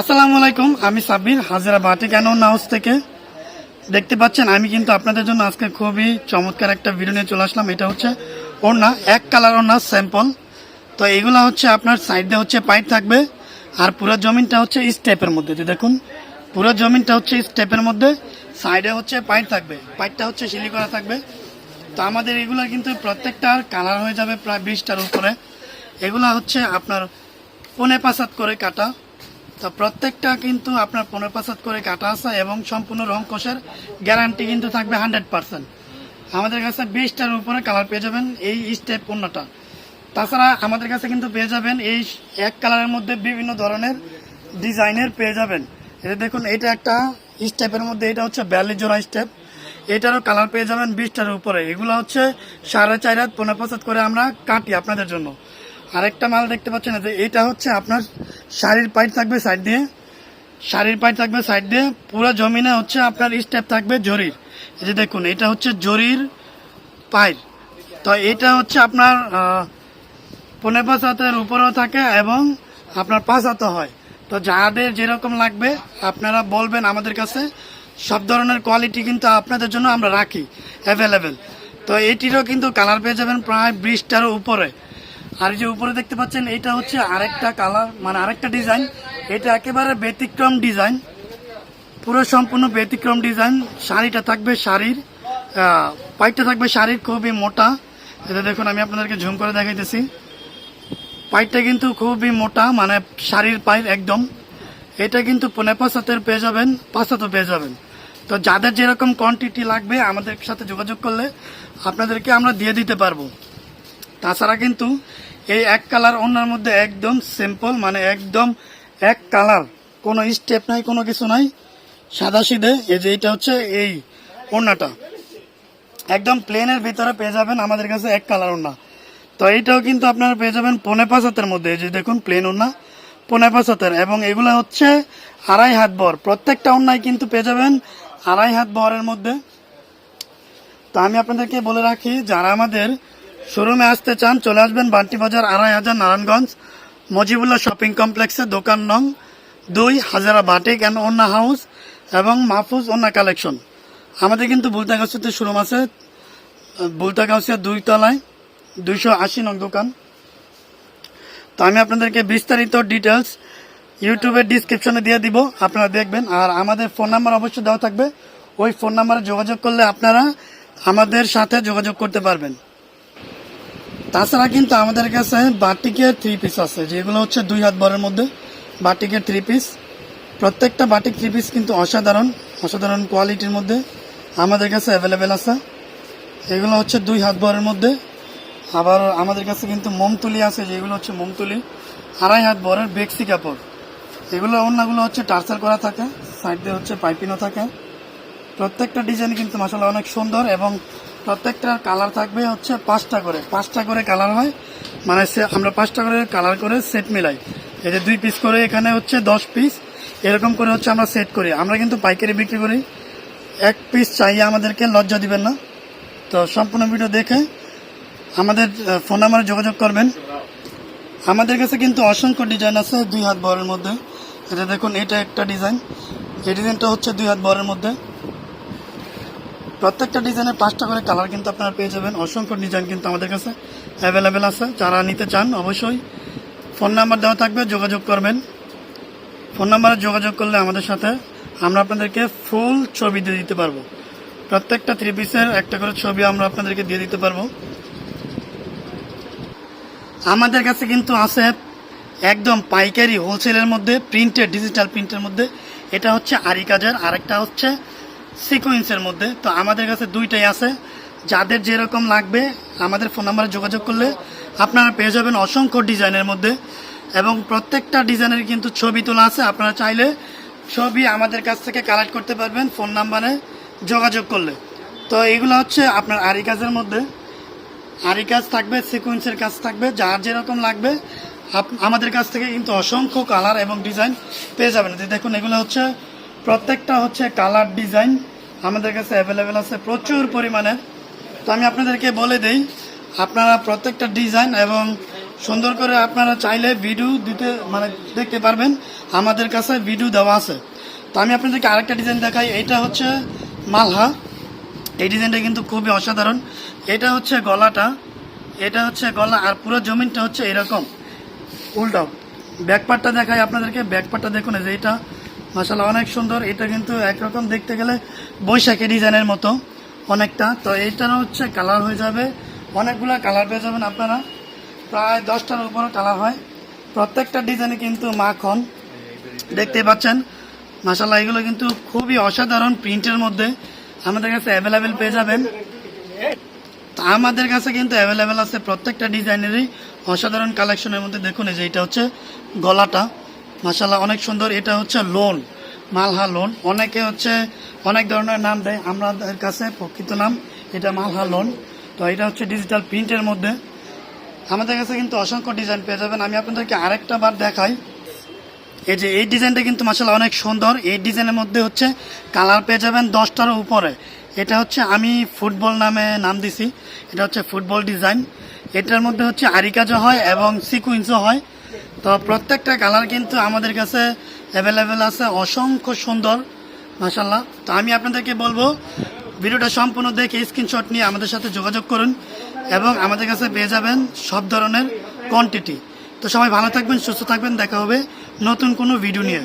আসসালামু আলাইকুম, আমি সাব্বির, হাজিরা বাটি কেন হাউস থেকে। দেখতে পাচ্ছেন, আমি কিন্তু আপনাদের জন্য আজকে খুবই চমৎকার একটা ভিডিও নিয়ে চলে আসলাম। এটা হচ্ছে ওড়না, এক কালার ওড়না স্যাম্পল তো এগুলো হচ্ছে আপনার সাইডে হচ্ছে পাইপ থাকবে, আর পুরো জমিনটা হচ্ছে স্টেপের মধ্যে। দেখুন, পুরো জমিনটা হচ্ছে স্টেপের মধ্যে সাইডে হচ্ছে পাইপ থাকবে পাইপটা হচ্ছে সিলি করা থাকবে। তো আমাদের এগুলো কিন্তু প্রত্যেকটার কালার হয়ে যাবে প্রায় বিশটার উপরে। এগুলা হচ্ছে আপনার পনে পাঁচাত করে কাটা। তো প্রত্যেকটা কিন্তু আপনার পনেরো পাঁচাত করে কাটা আছে এবং সম্পূর্ণ রং কোষের গ্যারান্টি কিন্তু থাকবে হান্ড্রেড পার্সেন্ট। আমাদের কাছে বিশটার উপরে কালার পেয়ে যাবেন এই স্টেপ পণ্যটা। তাছাড়া আমাদের কাছে কিন্তু পেয়ে যাবেন এই এক কালারের মধ্যে বিভিন্ন ধরনের ডিজাইনের পেয়ে যাবেন। এটা দেখুন, এটা একটা স্টেপের মধ্যে, এটা হচ্ছে বিয়াল্লিশ জোড়া স্টেপ। এটারও কালার পেয়ে যাবেন বিশটার উপরে। এগুলো হচ্ছে সাড়ে চার হাত, পনেরো পাঁচাত করে আমরা কাটি আপনাদের জন্য। আরেকটা মাল দেখতে পাচ্ছেন এটা হচ্ছে আপনার শাড়ির পাইট থাকবে সাইড দিয়ে। শাড়ির পাইট থাকবে সাইড দিয়ে, পুরো জমিনে হচ্ছে আপনার স্টেপ থাকবে জরির। এই যে দেখুন, এটা হচ্ছে জরির পাইপ তো এটা হচ্ছে আপনার পনেরো পাঁচ হাতের উপরেও থাকে এবং আপনার পাঁচ হাতে হয়। তো যাদের যেরকম লাগবে, আপনারা বলবেন আমাদের কাছে। সব ধরনের কোয়ালিটি কিন্তু আপনাদের জন্য আমরা রাখি অ্যাভেলেবেল তো এটিরও কিন্তু কালার পেয়ে যাবেন প্রায় বিশটারও উপরে। আর যে উপরে দেখতে পাচ্ছেন, এটা হচ্ছে আরেকটা কালার মানে আরেকটা ডিজাইন এটা একেবারে ব্যতিক্রম ডিজাইন পুরো সম্পূর্ণ ব্যতিক্রম ডিজাইন শাড়িটা থাকবে শাড়ির পাইপটা থাকবে শাড়ির, খুবই মোটা। এটা দেখুন, আমি আপনাদেরকে ঝুম করে দেখাইতেছি। পাইপটা কিন্তু খুবই মোটা মানে শাড়ির পাইপ একদম। এটা কিন্তু পনেরো পাঁচ হাতের পেয়ে যাবেন পাঁচ পেয়ে যাবেন তো যাদের যেরকম কোয়ান্টিটি লাগবে, আমাদের সাথে যোগাযোগ করলে আপনাদেরকে আমরা দিয়ে দিতে পারব। তাছাড়া কিন্তু এই এক কালার ওনার মধ্যে একদম সিম্পল মানে একদম এক কালার। কোনো স্টেপ নাই, কোনো কিছু নাই। সাদা সিধে, এই যে এটা হচ্ছে এই ওড়নাটা। একদম প্লেনের ভিতরে পেয়ে যাবেন আমাদের কাছে এক কালার ওড়না। তো এইটাও কিন্তু আপনারা পেয়ে যাবেন পনে পাঁচ হাতের মধ্যে। এই যে দেখুন প্লেন ওড়না, পনে পাঁচ হাতের। এবং এগুলো হচ্ছে আড়াই হাত বর প্রত্যেকটা ওড়নায় কিন্তু পেয়ে যাবেন আড়াই হাত বরের মধ্যে। তো আমি আপনাদেরকে বলে রাখি, যারা আমাদের শোরুমে আসতে চান, চলে আসবেন বান্টি বাজার আড়াই হাজার নারায়ণগঞ্জ, মজিবুল্লাহ শপিং কমপ্লেক্সে, দোকান নং দুই, হাজারা বাটিক অ্যান্ড ওন্না হাউস এবং মাহফুজ ওন্না কালেকশন। আমাদের কিন্তু বুলতাগাছিতে শোরুম আছে, বুলতাগাছিয়া দুই তলায় দুইশো আশি নং দোকান। তো আমি আপনাদেরকে বিস্তারিত ডিটেলস ইউটিউবের ডিসক্রিপশনে দিয়ে দিব, আপনারা দেখবেন। আর আমাদের ফোন নাম্বার অবশ্যই দেওয়া থাকবে, ওই ফোন নাম্বারে যোগাযোগ করলে আপনারা আমাদের সাথে যোগাযোগ করতে পারবেন। তাছাড়া কিন্তু আমাদের কাছে বাটিকের থ্রি পিস আছে, যেগুলো হচ্ছে দুই হাত বরের মধ্যে। বাটিকের থ্রি পিস প্রত্যেকটা বাটিক থ্রি পিস কিন্তু অসাধারণ অসাধারণ কোয়ালিটির মধ্যে আমাদের কাছে অ্যাভেলেবেল আছে। এগুলো হচ্ছে দুই হাত বরের মধ্যে। আবার আমাদের কাছে কিন্তু মোমতুলি আছে, যেগুলো হচ্ছে মোমতুলি। আড়াই হাত বরের বেক্সি কাপড়। এগুলো অন্যগুলো হচ্ছে টার্সার করা থাকে সাইড দিয়ে হচ্ছে পাইপিনও থাকে। প্রত্যেকটা ডিজাইন কিন্তু মাসাল্লাহ অনেক সুন্দর এবং প্রত্যেকটার কালার থাকবে হচ্ছে পাঁচটা করে। পাঁচটা করে কালার হয়। মানে আমরা পাঁচটা করে কালার করে সেট মিলাই। এই যে দুই পিস করে এখানে হচ্ছে দশ পিস এরকম করে হচ্ছে আমরা সেট করি। আমরা কিন্তু পাইকারি বিক্রি করি। এক পিস চাইয়ে আমাদেরকে লজ্জা দিবেন না। তো সম্পূর্ণ ভিডিও দেখে আমাদের ফোন নাম্বারে যোগাযোগ করবেন। আমাদের কাছে কিন্তু অসংখ্য ডিজাইন আছে দুই হাত বরের মধ্যে। এটা দেখুন, এটা একটা ডিজাইন এই ডিজাইনটা হচ্ছে দুই হাত বরের মধ্যে। প্রত্যেকটা ডিজাইনের পাঁচটা করে কালার কিন্তু আপনারা পেয়ে যাবেন। অসংখ্য ডিজাইন কিন্তু আমাদের কাছে অ্যাভেলেবেল আছে। যারা নিতে চান অবশ্যই ফোন নাম্বার দেওয়া থাকবে, যোগাযোগ করবেন। ফোন নাম্বারে যোগাযোগ করলে আমাদের সাথে আমরা আপনাদেরকে ফুল ছবি দিয়ে দিতে পারব। প্রত্যেকটা থ্রি পিসের একটা করে ছবি আমরা আপনাদেরকে দিয়ে দিতে পারব। আমাদের কাছে কিন্তু আছে একদম পাইকারি হোলসেলের মধ্যে প্রিন্টেড ডিজিটাল প্রিন্টের মধ্যে। এটা হচ্ছে আরি কাজের আরেকটা হচ্ছে সিকোয়েন্সের মধ্যে। তো আমাদের কাছে দুইটাই আছে। যাদের যেরকম লাগবে, আমাদের ফোন নাম্বারে যোগাযোগ করলে আপনারা পেয়ে যাবেন অসংখ্য ডিজাইনের মধ্যে। এবং প্রত্যেকটা ডিজাইনের কিন্তু ছবি তোলা আছে। আপনারা চাইলে ছবি আমাদের কাছ থেকে কালেক্ট করতে পারবেন ফোন নাম্বারে যোগাযোগ করলে। তো এগুলো হচ্ছে আপনার আরি কাজের মধ্যে। আরি কাজ থাকবে সিকোয়েন্সের কাজ থাকবে। যার যেরকম লাগবে আমাদের কাছ থেকে কিন্তু অসংখ্য কালার এবং ডিজাইন পেয়ে যাবেন। দেখুন, এগুলো হচ্ছে প্রত্যেকটা হচ্ছে কালার ডিজাইন আমাদের কাছে অ্যাভেলেবেল আছে, প্রচুর পরিমাণে তো আমি আপনাদেরকে বলে দেই, আপনারা প্রত্যেকটা ডিজাইন এবং সুন্দর করে আপনারা চাইলে ভিডিও দিতে মানে দেখতে পারবেন, আমাদের কাছে ভিডিও দেওয়া আছে। তো আমি আপনাদেরকে আরেকটা ডিজাইন দেখাই, এটা হচ্ছে মালহা। এই ডিজাইনটা কিন্তু খুবই অসাধারণ। এটা হচ্ছে গলাটা, এটা হচ্ছে গলা, আর পুরো জমিনটা হচ্ছে এরকম। উল্টাও ব্যাকপার্টটা দেখাই আপনাদেরকে ব্যাকপার্টটা দেখুন, এই যে এটা। মাসাল্লাহ অনেক সুন্দর। এটা কিন্তু একরকম দেখতে গেলে বৈশাখী ডিজাইনের মতো অনেকটা। তো এইটার হচ্ছে কালার হয়ে যাবে। অনেকগুলো কালার পেয়ে যাবেন আপনারা। প্রায় দশটার উপরে কালার হয়। প্রত্যেকটা ডিজাইনে কিন্তু মাখন। দেখতে পাচ্ছেন? মাসাল্লাহ এগুলো কিন্তু খুবই অসাধারণ প্রিন্টের মধ্যে আমাদের কাছে অ্যাভেলেবেল পেয়ে যাবেন। আমাদের কাছে কিন্তু অ্যাভেলেবেল আছে প্রত্যেকটা ডিজাইনেরই অসাধারণ কালেকশনের মধ্যে। দেখুন, এই যে এটা হচ্ছে গলাটা। মাসাল্লাহ অনেক সুন্দর। এটা হচ্ছে লোন, মালহা লোন। অনেকে হচ্ছে অনেক ধরনের নাম দেয়, আমাদের কাছে প্রকৃত নাম এটা মালহা লোন। তো এটা হচ্ছে ডিজিটাল প্রিন্টের মধ্যে। আমাদের কাছে কিন্তু অসংখ্য ডিজাইন পেয়ে যাবেন। আমি আপনাদেরকে আরেকটা বার দেখাই। এই যে, এই ডিজাইনটা কিন্তু মাসাল্লাহ অনেক সুন্দর। এই ডিজাইনের মধ্যে হচ্ছে কালার পেয়ে যাবেন দশটার উপরে। এটা হচ্ছে আমি ফুটবল নামে নাম দিছি। এটা হচ্ছে ফুটবল ডিজাইন এটার মধ্যে হচ্ছে আরিকাজও হয় এবং সিকুইন্সও হয়। তো প্রত্যেকটা কালার কিন্তু আমাদের কাছে অ্যাভেলেবেল আছে, অসংখ্য সুন্দর মাসাল্লাহ তো আমি আপনাদেরকে বলব, ভিডিওটা সম্পূর্ণ দেখে স্ক্রিনশট নিয়ে আমাদের সাথে যোগাযোগ করুন এবং আমাদের কাছে পেয়ে যাবেন সব ধরনের কোয়ান্টিটি তো সবাই ভালো থাকবেন, সুস্থ থাকবেন, দেখা হবে নতুন কোনো ভিডিও নিয়ে।